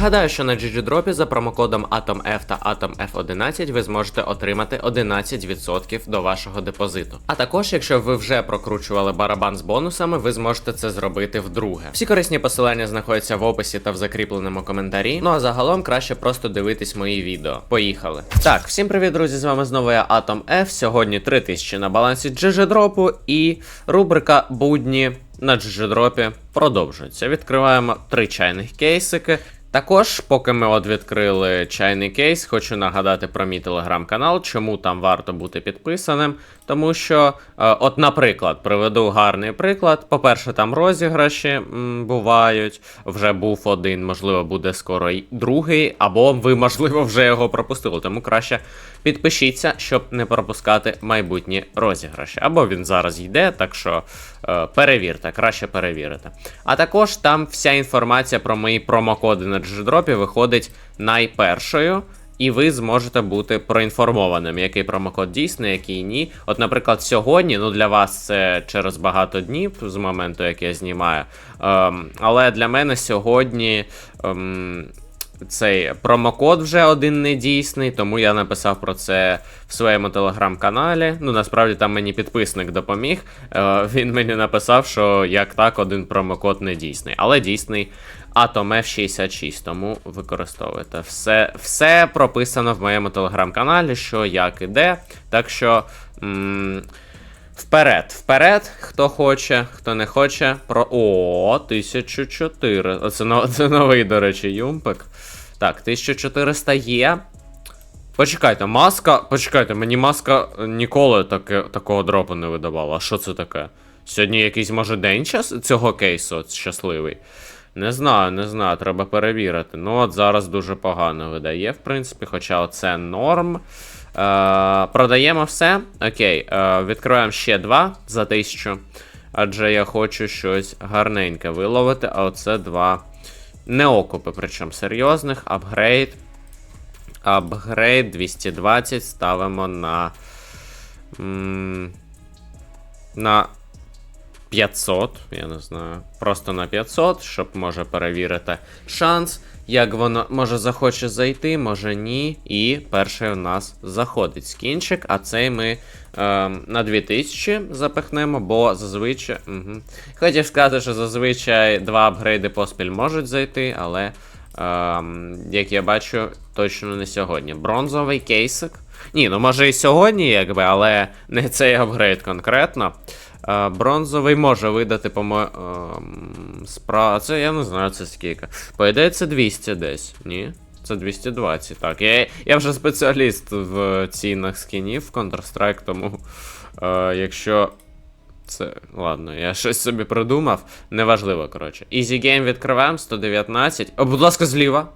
Нагадаю, що на GGDrop за промокодом AtomF та AtomF11 ви зможете отримати 11% до вашого депозиту. А також, якщо ви вже прокручували барабан з бонусами, ви зможете це зробити вдруге. Всі корисні посилання знаходяться в описі та в закріпленому коментарі. Ну а загалом краще просто дивитись мої відео. Поїхали. Так, всім привіт, друзі! З вами знову я Atom F. Сьогодні 3000 на балансі GGDrop і рубрика Будні на GGDrop продовжується. Відкриваємо три чайних кейсики. Також, поки ми от відкрили чайний кейс, хочу нагадати про мій телеграм-канал, чому там варто бути підписаним. Тому що, е, от, наприклад, приведу гарний приклад. По-перше, там розіграші м, бувають. Вже був один, можливо, буде скоро й другий, або ви, можливо, вже його пропустили. Тому краще підпишіться, щоб не пропускати майбутні розіграші. Або він зараз йде, так що е, перевірте, краще перевірити. А також там вся інформація про мої промокоди на GDrop виходить найпершою. І ви зможете бути проінформованим, який промокод дійсний, який ні. От, наприклад, сьогодні, ну для вас це через багато днів з моменту, як я знімаю. Ем, але для мене сьогодні ем, цей промокод вже один не дійсний, тому я написав про це в своєму телеграм-каналі. Ну, насправді там мені підписник допоміг. Е, він мені написав, що як так, один промокод не дійсний, але дійсний Atom F66, тому використовуйте. Все, все прописано в моєму телеграм-каналі, що як і де. Так що. М- Вперед, вперед, хто хоче, хто не хоче. Про. О, 1004. Це, но- це новий, до речі, юмпик. Так, 1400 є. Почекайте, маска. Почекайте, мені маска ніколи таке, такого дропу не видавала. А що це таке? Сьогодні якийсь може день час цього кейсу щасливий. Не знаю, не знаю, треба перевірити. Ну, от зараз дуже погано видає, в принципі, хоча це норм. Е, продаємо все. Окей, е, відкриваємо ще два за 1000. Адже я хочу щось гарненьке виловити, а оце два неокупи, причому серйозних. Апгрейд. Апгрейд 220 ставимо на. на 500, я не знаю. Просто на 500, щоб може перевірити шанс, як воно може захоче зайти, може ні. І перший у нас заходить скінчик, а цей ми е, на 2000 запихнемо, бо зазвичай. Угу. Хотів сказати, що зазвичай два апгрейди поспіль можуть зайти, але. Ем, як я бачу, точно не сьогодні. Бронзовий кейсик. Ні, ну може і сьогодні, якби, але не цей апгрейд конкретно. Е, бронзовий може видати, по ем, спра... Це я не знаю, це скільки. По ідеї, це 200 десь. Ні? Це 220. Так, я, я вже спеціаліст в цінах скінів в Counter-Strike, тому е, якщо. Це, ладно, я щось собі придумав. Неважливо, коротше. Easy Game відкриваємо 119. О, будь ласка, зліва.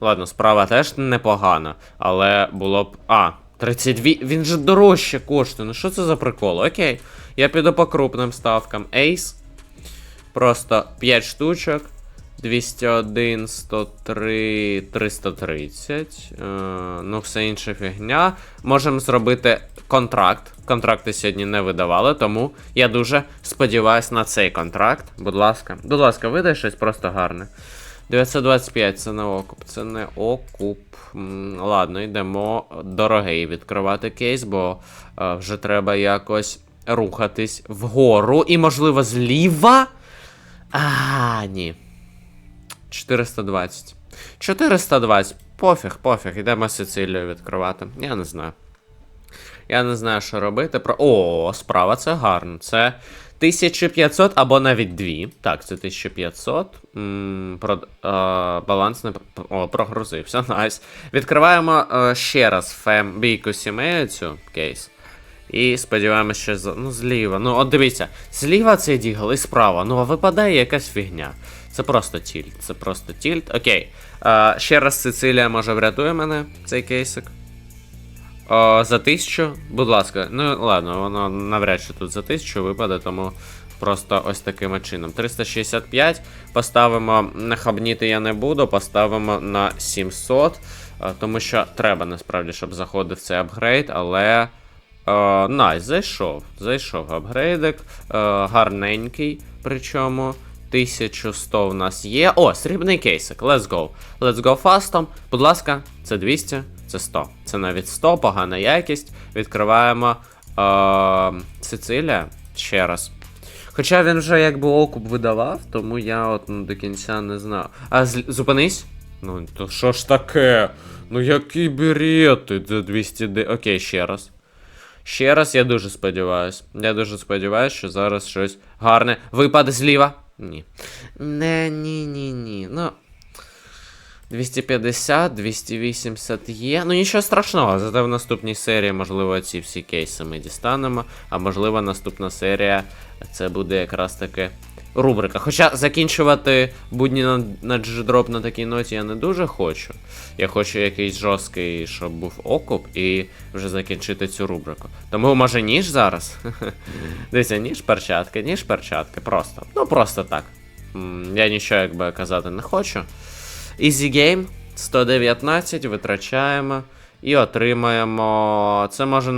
Ладно, справа теж непогано, але було б. А, 32. Він же дорожче коштує. Ну що це за прикол? Окей. Я піду по крупним ставкам. Ейс. Просто 5 штучок. 201, 103, 330. Е, ну, все інше фігня. Можемо зробити контракт. Контракти сьогодні не видавали, тому я дуже сподіваюся на цей контракт. Будь ласка, будь ласка, видай щось просто гарне. 925 це не окуп, це не окуп. Ладно, йдемо дорогий відкривати кейс, бо е, вже треба якось рухатись вгору. І, можливо, зліва. А, ні. 420. 420. Пофіг, пофіг. Йдемо Сицилію відкривати. Я не знаю. Я не знаю, що робити. Про... О, справа це гарно. Це 1500 або навіть 2. Так, це 1500. М, про... е, баланс не. О, прогрузився. Найс. Відкриваємо е, ще раз фем бійку сімею цю кейс. І сподіваємося, що з... ну, зліва. Ну, от дивіться, зліва цей дігл і справа. Ну, а випадає якась фігня. Це просто тільт. Це просто тільт. Окей. Е, ще раз Сицилія може врятує мене цей кейсик. О, за тисячу, будь ласка, ну ладно, воно навряд чи тут за тисячу випаде, тому просто ось таким чином. 365 поставимо на хабніти я не буду, поставимо на 700, е, тому що треба насправді, щоб заходив цей апгрейд, але. Е, Найс, зайшов. Зайшов апгрейдик. Е, гарненький, причому. 1100 в нас є. О, срібний кейсик. Let's go. Let's go фастом. Будь ласка, це 200, це 100. Це навіть 100, погана якість. Відкриваємо е, Сицилія ще раз. Хоча він вже якби окуп видавав, тому я от ну, до кінця не знав. А з... зупинись? Ну, то що ж таке? Ну який берети? Це 200 д. Окей, ще раз. Ще раз, я дуже сподіваюсь. Я дуже сподіваюся, що зараз щось гарне випаде зліва. Ні. Не, ні. Ну. 250, 280 є. Ну нічого страшного, зате в наступній серії, можливо, ці всі кейси ми дістанемо. А можливо, наступна серія це буде якраз таки рубрика. Хоча закінчувати будні на, на G-Drop на такій ноті я не дуже хочу. Я хочу якийсь жорсткий, щоб був окуп, і вже закінчити цю рубрику. Тому може ніж зараз? Дивіться, ніж перчатки, ніж перчатки. Просто. Ну просто так. Я нічого якби казати не хочу. Easy Game 119 витрачаємо і отримаємо. Це може.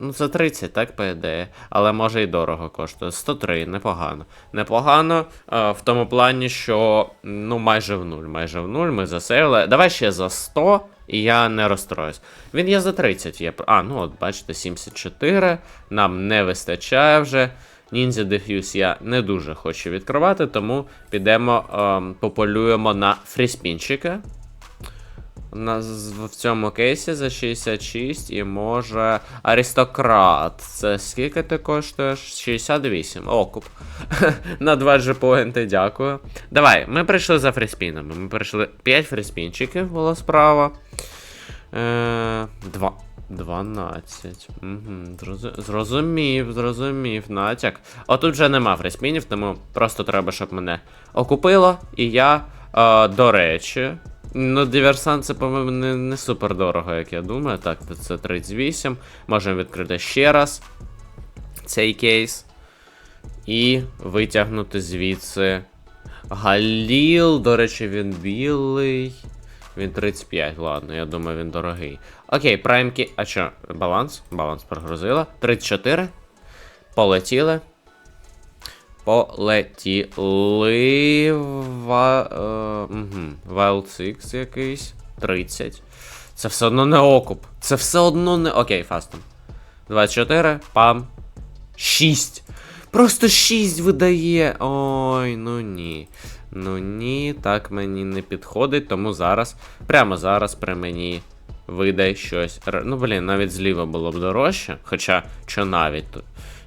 Ну, це 30, так, по ідеї. Але може і дорого коштує. 103, непогано. Непогано е, в тому плані, що ну майже в нуль. Майже в нуль ми засейвили. Давай ще за 100, і я не розстроюсь. Він є за 30. Є... А, ну от бачите, 74. Нам не вистачає вже. Ninja Diffuse я не дуже хочу відкривати, тому підемо ем, пополюємо на фріспінчика. У нас в цьому кейсі за 66 і може аристократ. Це скільки ти коштуєш? 68. Окуп. На 2 джепоінти, дякую. Давай, ми прийшли за фріспінами. Ми прийшли 5 фріспінчиків було справа. Е, 2. 12. Угу. Зрозу- Зрозумів, зрозумів, натяк. Отут вже нема фріспінів, тому просто треба, щоб мене окупило. І я, е, до речі. Ну, диверсант це, по-моєму, не, не супер дорого, як я думаю. Так, це 38. Можемо відкрити ще раз цей кейс. І витягнути звідси. Галіл, до речі, він білий. Він 35, ладно, я думаю, він дорогий. Окей, праймки. А що, баланс? Баланс прогрузила. 34. Полетіли. Полетіли. Ва... Угу. Wild Six якийсь. 30. Це все одно не окуп. Це все одно не. Окей, фастом. 24. Пам. 6. Просто 6 видає. Ой, ну ні. Ну ні, так мені не підходить, тому зараз, прямо зараз при мені видай щось. Ну, блін, навіть зліва було б дорожче. Хоча, що навіть тут.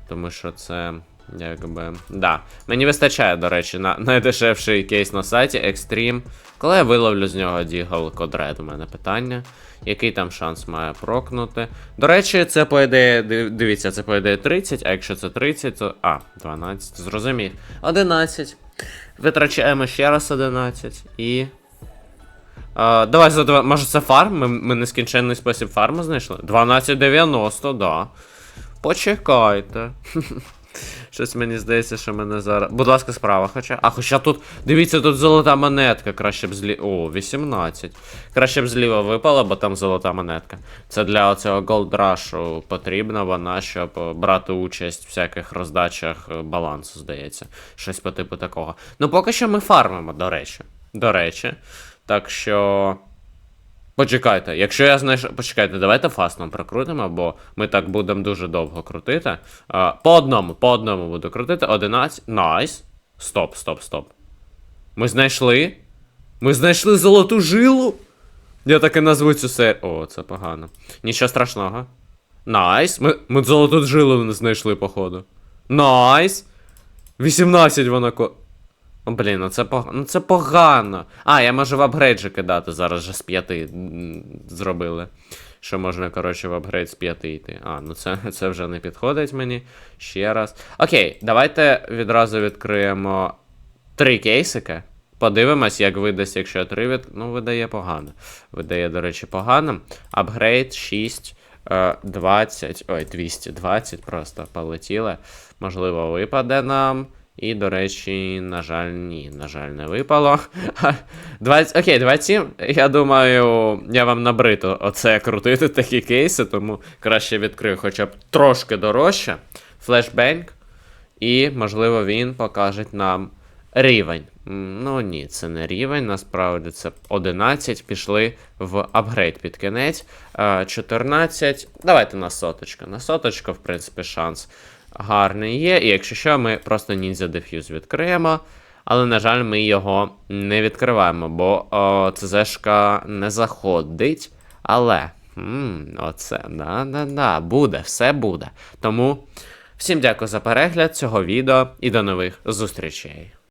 Тому що це. Якби. Да. Мені вистачає, до речі, на найдешевший кейс на сайті Extreme. Коли я виловлю з нього Code Red, у мене питання. Який там шанс має прокнути? До речі, це по ідеї, дивіться, це по ідеї 30, а якщо це 30, то. А, 12, зрозумів. 11. Витрачаємо ще раз 11 і. А, давай за два. Може це фарм? Ми, ми нескінченний спосіб фарму знайшли? 1290, да. Почекайте. Щось мені здається, що мене зараз. Будь ласка, справа хоча. А хоча тут. Дивіться, тут золота монетка. Краще б злі. О, 18. Краще б зліва випала, бо там золота монетка. Це для оцього Rush потрібна вона, щоб е, брати участь в всяких роздачах е, балансу, здається. Щось по типу такого. Ну, поки що ми фармимо, до речі. До речі. Так що. Почекайте, якщо я знайшов. Почекайте, давайте фастом прокрутимо, бо ми так будемо дуже довго крутити. А, по одному, по одному буду крутити. 11. Найс. Стоп, стоп, стоп. Ми знайшли. Ми знайшли золоту жилу. Я так і назву цю серію. О, це погано. Нічого страшного. Найс. Ми, ми золоту жилу знайшли, походу. Найс. 18 вона ко. О, блін, ну це погано. Ну це погано. А, я можу в апгрейджі кидати зараз же з 5 зробили. Що можна, коротше, в апгрейд з 5 йти. А, ну це, це вже не підходить мені. Ще раз. Окей, давайте відразу відкриємо три кейсики. Подивимось, як видасть, якщо 3 від... Ну, видає погано. Видає, до речі, погано. Апгрейд 6. е, 20. Ой, 220 просто полетіли. Можливо, випаде нам. І, до речі, на жаль, ні, на жаль, не випало. 20, окей, 27. Я думаю, я вам набрито оце крутити такі кейси, тому краще відкрию хоча б трошки дорожче. Флешбенк. І, можливо, він покаже нам Рівень. Ну ні, це не рівень, насправді це 11. Пішли в апгрейд під кінець. Е, 14. Давайте на соточка. На соточка, в принципі, шанс гарний є. І якщо що, ми просто Ninja Diffuse відкриємо. Але, на жаль, ми його не відкриваємо, бо ЦЗшка не заходить. Але. м, оце, да-да-да, буде, все буде. Тому всім дякую за перегляд цього відео і до нових зустрічей.